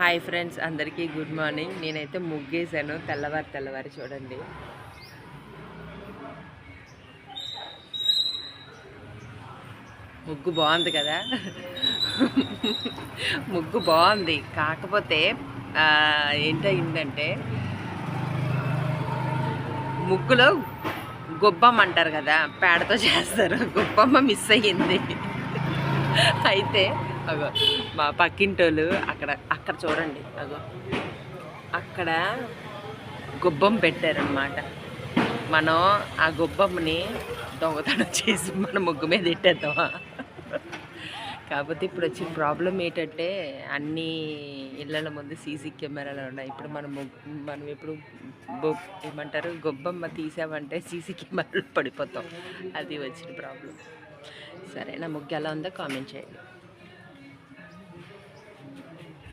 Hi friends అందరికీ good morning. నేనైతే ముగ్గేసాను తెల్లవారు తెల్లవారు చూడండి. ముగ్గు బాగుంది కదా? ముగ్గు బాగుంది. కాకపోతే ఆ, ఏంటయిందంటే ముగ్గులో గొబ్బమ్మ అంటారు కదా పేడతో చేస్తారు. గొబ్బమ్మ మిస్ అయ్యింది. అయితే అగో మా పక్కింటోళ్ళు అక్కడ అక్కడ చూడండి అగో. అక్కడ గుబ్బం పెట్టారనమాట మనం ఆ గుబ్బంని దొంగతనం చేసి మన ముగ్గు మీద పెట్టేద్దామా కాకపోతే ఇప్పుడు వచ్చిన ప్రాబ్లం ఏంటంటే అన్ని ఇళ్ళల ముందు సీసీ కెమెరాలు ఉన్నాయి. ఇప్పుడు మనం మనం ఇప్పుడు బొ ఏమంటారు గొబ్బమ్మ తీసామంటే సీసీ కెమెరాలు పడిపోతాం. అది వచ్చిన ప్రాబ్లం. సరే నా ముగ్గు ఎలా ఉందో కామెంట్ చేయండి.